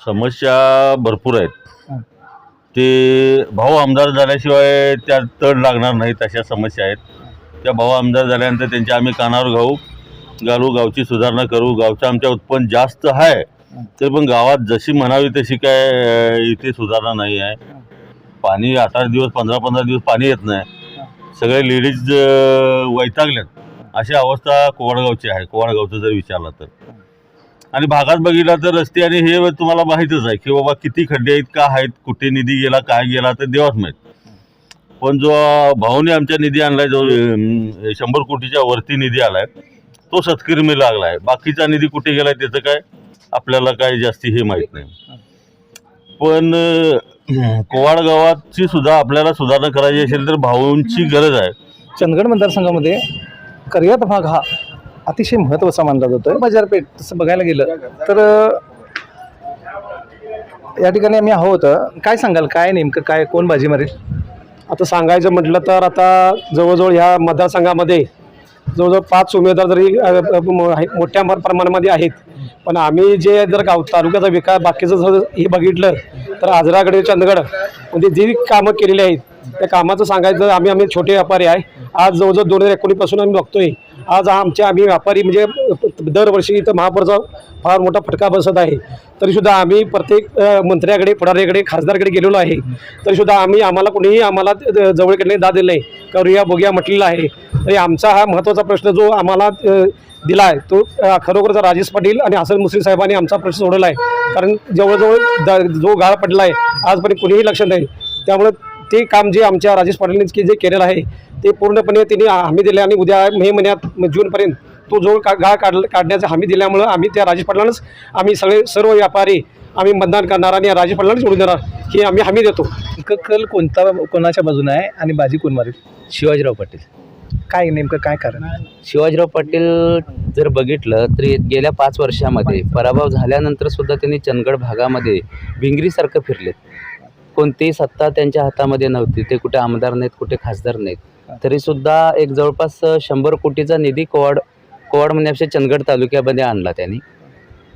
समस्या भरपूर आहेत. ते भाऊ आमदार झाल्याशिवाय त्या तड लागणार नाहीत अशा समस्या आहेत. त्या भाऊ आमदार झाल्यानंतर त्यांच्या आम्ही कानावर घाऊ घालू गावची सुधारणा करू. गावचं आमच्या उत्पन्न जास्त आहे. तरी पण गावात जशी म्हणावी तशी काय इथे सुधारणा नाही आहे. पाणी आठ आठ दिवस पंधरा पंधरा दिवस पाणी येत नाही. सगळे लेडीज वैतागल्यात. अशी अवस्था कोवाडगावची आहे. कोवाडगावचं जर विचारलं तर. आणि भागात बघितला तर रस्ते आणि हे तुम्हाला माहीतच आहे की बाबा किती खड्डे आहेत का आहेत कुठे निधी गेला काय गेला ते देवाच माहीत. पण जो भाऊने आमच्या निधी आणलाय जो शंभर कोटीच्या वरती निधी आलाय तो सत्कर्मी लागलाय. बाकीचा निधी कुठे गेलाय त्याचं काय आपल्याला काय जास्ती हे माहीत नाही. पण कोवाड गावाची सुद्धा आपल्याला सुधारणा करायची असेल तर भाऊंची गरज आहे. चंदगड मतदारसंघामध्ये कर्यात भाग हा अतिशय महत्त्वाचा मानला जातो बाजारपेठ तसं बघायला गेलं तर या ठिकाणी आम्ही आहोत. काय सांगाल? काय नेमकं? काय कोण बाजी मारेल? आता सांगायचं म्हटलं तर आता जवळजवळ ह्या मतदारसंघामध्ये जवळजवळ पाच उमेदवार जरी आहे- मोठ्या म- प्रमाणामध्ये आहेत. पण आम्ही जे जर गाव तालुक्याचा विकास बाकीचं जर हे बघितलं तर आजरागडे चंदगड म्हणजे जी कामं केलेली आहेत त्या कामाचं सांगायचं आम्ही आम्ही छोटे व्यापारी आहे. आज जवळजवळ दोन हजार एकोणीसपासून आम्ही बघतोय आज आमचे आम्ही व्यापारी म्हणजे दरवर्षी इथं महापौरचा फार मोठा फटका बसत आहे. तरीसुद्धा आम्ही प्रत्येक मंत्र्याकडे पुढाऱ्याकडे खासदारकडे गेलेलो आहे. तरीसुद्धा आम्ही आम्हाला कोणीही आम्हाला जवळकडे दा दिलं नाही. करूया बोगिया बघूया म्हटलेला आहे. तरी आमचा हा महत्त्वाचा प्रश्न जो आम्हाला दिला आहे तो खरोखरच राजेश पाटील आणि हसन मुश्रीफ साहेबांनी आमचा प्रश्न सोडवला आहे. कारण जवळजवळ द जो गाळ पडला आहे आजपर्यंत कुणीही लक्ष नाही. त्यामुळे ते काम जे आमच्या राजेश पाटीलने के- जे केलेलं आहे ते पूर्णपणे त्यांनी हमी दिले आणि उद्या मे महिन्यात जूनपर्यंत तो जो का गाळ काढ काढण्याचा हमी दिल्यामुळं आम्ही त्या राजेश पाटलांनाच आम्ही सगळे सर्व व्यापारी आम्ही मतदान करणार आणि राजेश पाटलांनाच निवडून देणार ही आम्ही हमी देतो. कल कोणता कोणाच्या बाजूने आहे आणि बाजी कोण मारेल? शिवाजीराव पाटील. काय नेमकं काय कारण? शिवाजीराव पाटील जर बघितलं तर गेल्या पाच वर्षामध्ये पराभव झाल्यानंतर सुद्धा त्यांनी चंदगड भागामध्ये भिंगरीसारखं फिरलेत. कोणतीही सत्ता त्यांच्या हातामध्ये नव्हती. ते कुठे आमदार नाहीत कुठे खासदार नाहीत. तरीसुद्धा एक जवळपास शंभर कोटीचा निधी कोवाड कोवाड म्हणण्यापेक्षा चंदगड तालुक्यामध्ये आणला त्यांनी.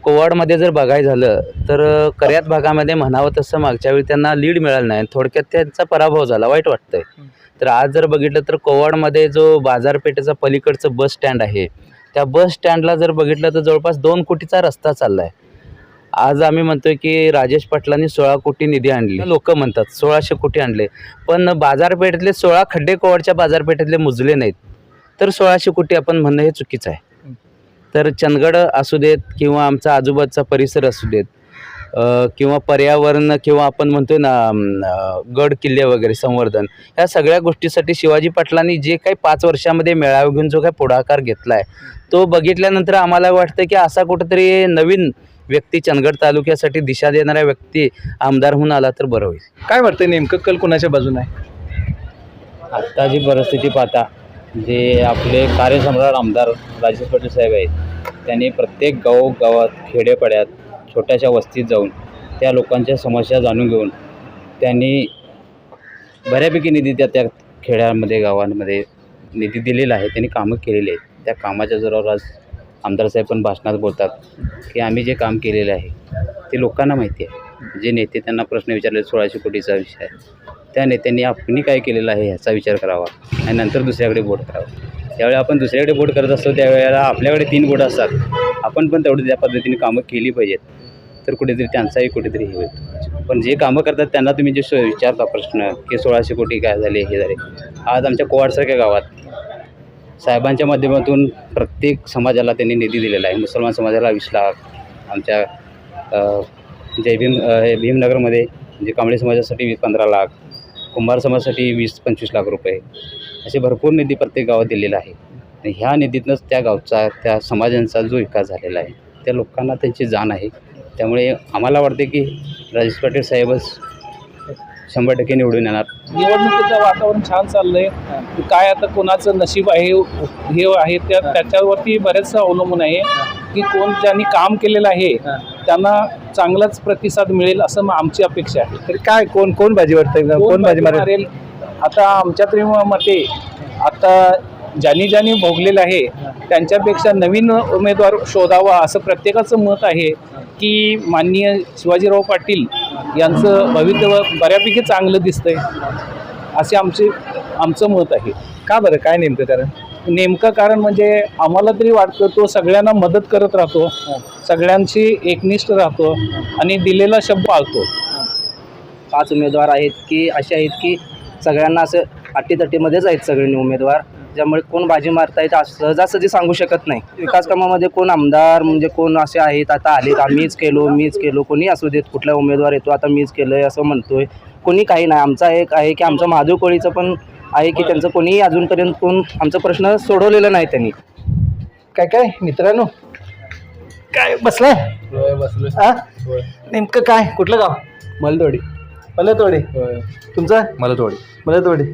कोवाडमध्ये जर बघायचं झालं तर कर्यात भागामध्ये म्हणावं तसं मागच्या वेळी त्यांना लीड मिळालं नाही थोडक्यात त्यांचा पराभव झाला वाईट वाटतंय. तर आज जर बघितलं तर कोवाडमध्ये जो बाजारपेठेचा पलीकडचं बस स्टँड आहे त्या बस स्टँडला जर बघितलं तर जवळपास दोन कोटीचा रस्ता चालला आहे आज आम्ही म्हणतोय की राजेश पाटलांनी सोळा कोटी निधी आणली. लोक म्हणतात सोळाशे कोटी आणले. पण बाजारपेठेतले सोळा खड्डे कोवाडच्या बाजारपेठेतले मुजले नाहीत. तर सोळाशे कोटी आपण म्हणणं हे चुकीचं आहे. तर चंदगड असू देत किंवा आमचा आजूबाजूचा परिसर असू देत किंवा पर्यावरण किंवा आपण म्हणतोय ना गड किल्ले वगैरे संवर्धन ह्या सगळ्या गोष्टीसाठी शिवाजी पाटलांनी जे काही पाच वर्षामध्ये मेळावा घेऊन जो काही पुढाकार घेतला आहे तो बघितल्यानंतर आम्हाला वाटतं की असा कुठंतरी नवीन व्यक्ती चंदगड तालुक्यासाठी दिशा देणारा व्यक्ती आमदार होऊन आला तर बरं होईल. काय वाटतंय नेमकं? कल कोणाच्या बाजूने आहे? आत्ताची परिस्थिती पाहता जे आपले कार्यसम्राट आमदार राजेश पाटील साहेब आहेत त्यांनी प्रत्येक गाव गावात खेडेपाड्यात छोट्याशा वस्तीत जाऊन त्या लोकांच्या समस्या जाणून घेऊन त्यांनी बऱ्यापैकी निधी त्या त्या खेड्यामध्ये गावांमध्ये निधी दिलेला आहे त्यांनी कामं केलेली आहेत. त्या कामाच्या जोरावर आज आमदार साहेब पण भाषणात बोलतात की आम्ही जे काम केलेलं आहे ते लोकांना माहिती आहे. जे नेते त्यांना प्रश्न विचारले सोळाशे कोटीचा विषय आहे त्या नेत्यांनी आपण काय केलेलं आहे ह्याचा विचार करावा आणि नंतर दुसऱ्याकडे बोट करावं. त्यावेळी आपण दुसऱ्याकडे बोट करत असतो त्यावेळेला आपल्याकडे तीन बोट असतात. आपण पण तेवढी त्या पद्धतीने कामं केली पाहिजेत. तर कुठेतरी त्यांचाही कुठेतरी हे होईल. पण जे कामं करतात त्यांना तुम्ही जे सो- विचारता प्रश्न की सोळाशे कोटी काय झाले हे झाले. आज आमच्या कोवाडसारख्या गावात साहेबांच्या माध्यमातून प्रत्येक समाजाला त्यांनी निधी दिलेला आहे. मुसलमान समाजाला वीस लाख आमच्या जय भीम हे भीमनगरमध्ये म्हणजे कांबळे समाजासाठी वीस पंधरा लाख कुंभार समाजासाठी वीस पंचवीस लाख रुपये असे भरपूर निधी प्रत्येक गावात दिलेला आहे. आणि ह्या निधीतनंच त्या गावचा त्या समाजांचा जो विकास झालेला आहे त्या लोकांना त्यांची जाण आहे. त्यामुळे आम्हाला वाटते की राजेश पाटील साहेबच शंभर टक्के निवडून येणार. निवडणुकीचं वातावरण छान चाललंय. काय आता कोणाचं नशीब आहे हे आहे त्या त्याच्यावरती बरेचसं अवलंबून आहे की कोण ज्यांनी काम केलेलं आहे त्यांना चांगलाच प्रतिसाद मिळेल असं आमची अपेक्षा आहे. तरी काय कोण कोण बाजी वाटतंय कोण बाजी मारेल? मारेल? आता आमच्या तरी मते आता ज्यांनी ज्यांनी भोगलेलं आहे त्यांच्यापेक्षा नवीन उमेदवार शोधावा असं प्रत्येकाचं मत आहे की माननीय शिवाजीराव पाटील यांचं भवितव्य बऱ्यापैकी चांगलं दिसतंय असे आमचे आमचं मत आहे. का बरं? काय नेमकं कारण? नेमकं कारण म्हणजे आम्हाला तरी वाटतं तो सगळ्यांना मदत करत राहतो सगळ्यांशी एकनिष्ठ राहतो आणि दिलेला शब्द पाळतो. पाच उमेदवार आहेत की असे आहेत की सगळ्यांना असं अटीतटीमध्येच आहेत सगळे उमेदवार. ज्यामुळे कोण बाजी मारता येत असं सहजासहजी सांगू शकत नाही. विकास कामामध्ये कोण आमदार म्हणजे कोण असे आहेत आता आलेत आम्हीच केलो मीच केलो कोणी असू देत कुठला उमेदवार येतो आता मीच केलं आहे असं म्हणतोय. कोणी काही नाही. आमचा एक आहे की आमचं महादेव कोळीचं पण आहे की त्यांचं कोणीही अजूनपर्यंत कोण आमचा प्रश्न सोडवलेला नाही त्यांनी. काय काय? मित्रांनो? काय बसलाय? हा नेमकं काय? कुठलं गाव? मलदोडी. मलतवाडी तुमचं? मलदोडी मलतवाडी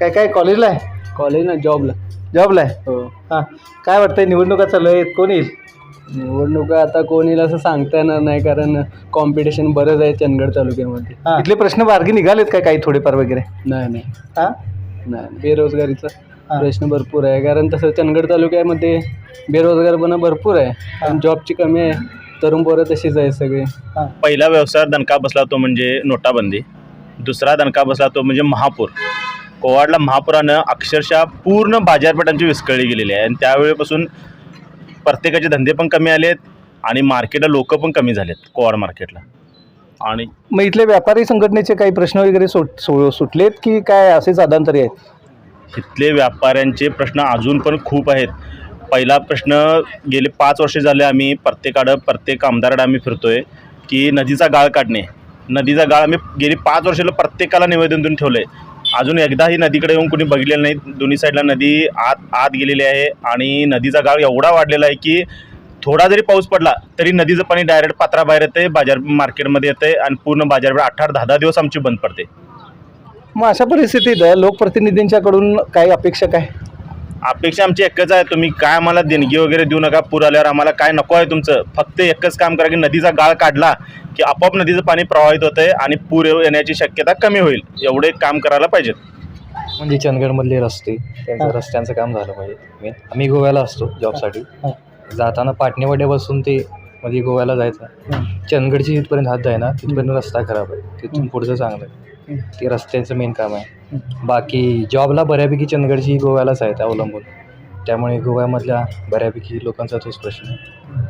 काय काय कॉलेजला आहे? कॉलेज ना जॉबला जॉबला आहे? हां. काय वाटतंय निवडणुका चालू आहेत कोण येईल? निवडणुका आता कोण येईल असं सांगता येणार नाही कारण कॉम्पिटिशन बरंच आहे चंदगड तालुक्यामध्ये. हां. इथले प्रश्न मार्गी निघालेत काय काही थोडेफार वगैरे? नाही नाही. हां? नाही बेरोजगारीचा हा. प्रश्न भरपूर आहे कारण तसं चंदगड तालुक्यामध्ये बेरोजगारपणा भरपूर आहे आणि जॉबची कमी आहे. तरुण पोरं तशीच आहे सगळे. पहिला व्यवसायात दणका बसला तो म्हणजे नोटाबंदी. दुसरा दणका बसला तो म्हणजे महापूर. कोवाडला महापुरानं अक्षरशः पूर्ण बाजारपेठांची विस्कळली गेलेली आहे. आणि त्यावेळेपासून प्रत्येकाचे धंदे पण कमी आलेत आणि मार्केटला लोक पण कमी झालेत कोवाड मार्केटला. आणि मग इथले व्यापारी संघटनेचे काही प्रश्न वगैरे सुट सु- सुटलेत की काय असेच अदांतरी आहेत? इथले व्यापाऱ्यांचे प्रश्न अजून पण खूप आहेत. पहिला प्रश्न गेले पाच वर्षे झाले आम्ही प्रत्येकाकडं प्रत्येक आमदाराकडं आम्ही फिरतोय की नदीचा गाळ काढणे. नदीचा गाळ आम्ही गेली पाच वर्षाला प्रत्येकाला निवेदन देऊन ठेवलं आहे अजून एकदाही नदीकडे येऊन कुणी बघितलेलं नाही. दोन्ही साईडला नदी आत आत गेलेली आहे आणि नदीचा गाळ एवढा वाढलेला आहे की थोडा जरी पाऊस पडला तरी नदीचं पाणी डायरेक्ट पात्राबाहेर येते बाजार मार्केटमध्ये येते आणि पूर्ण बाजारपेठ अठरा दहा दहा दिवस आमची बंद पडते. मग अशा परिस्थितीत लोकप्रतिनिधींच्याकडून काही अपेक्षा काय? अपेक्षा आमची एकच आहे तुम्ही काय आम्हाला देणगी वगैरे देऊ नका पूर आल्यावर आम्हाला काय नको आहे तुमचं. फक्त एकच काम करा की नदीचा गाळ काढला की आपोआप नदीचं पाणी प्रवाहित होतंय आणि पूर येण्याची शक्यता कमी होईल. एवढे काम करायला पाहिजेत म्हणजे चंदगडमधले रस्ते त्यांचं रस्त्यांचं काम झालं पाहिजे. मेन आम्ही गोव्याला असतो जॉबसाठी. जाताना पाटणेवाड्यापासून ते मध्ये गोव्याला जायचं. चंदगडची इथपर्यंत हात जाय ना तिथपर्यंत रस्ता खराब आहे. तिथून पुढचं चांगलं आहे. ते रस्त्याचं मेन काम आहे. बाकी जॉबला बऱ्यापैकी चंदगडची गोव्यालाच आहेत अवलंबून. त्यामुळे गोव्यामधल्या बऱ्यापैकी लोकांचा तोच प्रश्न आहे.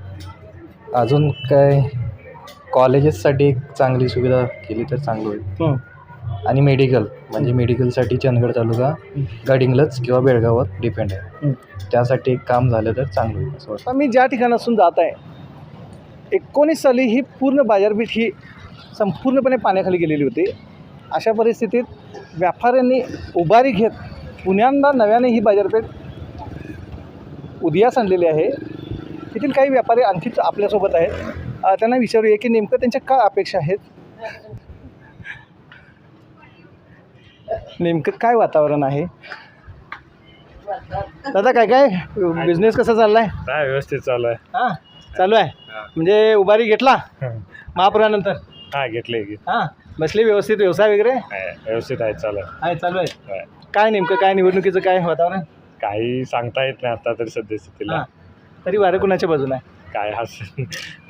अजून काय? कॉलेजेससाठी एक चांगली सुविधा केली तर चांगलं होईल. आणि मेडिकल म्हणजे मेडिकलसाठी चंदगड तालुका गडिंग्लज किंवा बेळगावात डिपेंड आहे. त्यासाठी एक काम झालं तर चांगलं होईल असं वाटतं. मी ज्या ठिकाणासून जात आहे एकोणीस साली ही पूर्ण बाजारपेठ ही संपूर्णपणे पाण्याखाली गेलेली होती. अशा परिस्थितीत व्यापाऱ्यांनी उभारी घेत पुण्यांदा नव्याने ही बाजारपेठ उदयास आणलेली आहे. येथील काही व्यापारी आणखीच आपल्यासोबत आहेत. त्यांना विचारूया की नेमकं त्यांच्या काय अपेक्षा आहेत? नेमकं काय वातावरण आहे? दादा काय काय? बिझनेस कसा चाललाय? काय व्यवस्थित चालू आहे हां चालू आहे. म्हणजे उभारी घेतला? महापुरानंतर? हा घेतले हां. बसले व्यवस्थित व्यवसाय वगैरे? व्यवस्थित आहे चालू आहे. आहे चालू आहे. काय नेमकं काय निवडणुकीचं काय वातावरण? काही सांगता येत नाही आता तरी सद्यस्थितीला हां. तरी वारं कुणाच्या बाजूला आहे? काय हा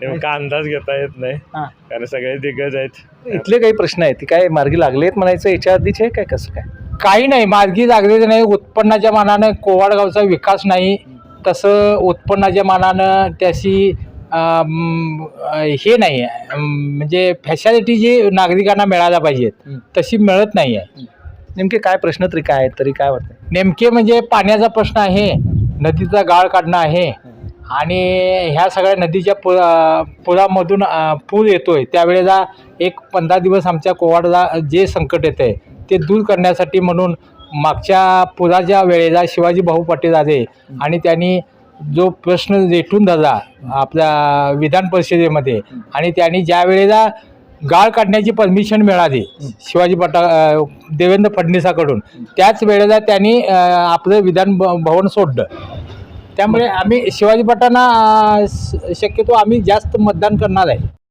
नेमका अंदाज घेता येत नाही. हां. कारण सगळे दिग्गज आहेत. इथले काही प्रश्न आहेत ते काय मार्गी लागलेत म्हणायचं याच्या आधीचे काय कसं काय? काही नाही मार्गी लागलेलं नाही. उत्पन्नाच्या मानानं कोवाडगावचा विकास नाही. तसं उत्पन्नाच्या मानानं त्याची अम, हे नाही आहे. म्हणजे फॅसिलिटी जी नागरिकांना मिळायला पाहिजेत तशी मिळत नाही आहे. नेमके काय प्रश्न तरी काय आहेत तरी काय वाटतं नेमके म्हणजे पाण्याचा प्रश्न आहे नदीचा गाळ काढणं आहे आणि ह्या सगळ्या नदीच्या पु पुरामधून पूर येतोय. त्यावेळेला एक पंधरा दिवस आमच्या कोवाडला जे संकट येतं आहे ते दूर करण्यासाठी म्हणून मागच्या पुराच्या वेळेला शिवाजी भाऊ पाटील आले आणि त्यांनी जो प्रश्न रेटून धरला आपल्या विधान परिषदेमध्ये आणि त्यांनी ज्या वेळेला गाळ काढण्याची परमिशन मिळाली शिवाजी पटा देवेंद्र फडणवीसाकडून त्याच वेळेला त्यांनी आपलं विधान भवन सोडलं. त्यामुळे आम्ही शिवाजी पटांना श- शक्यतो आम्ही जास्त मतदान करणार आहे.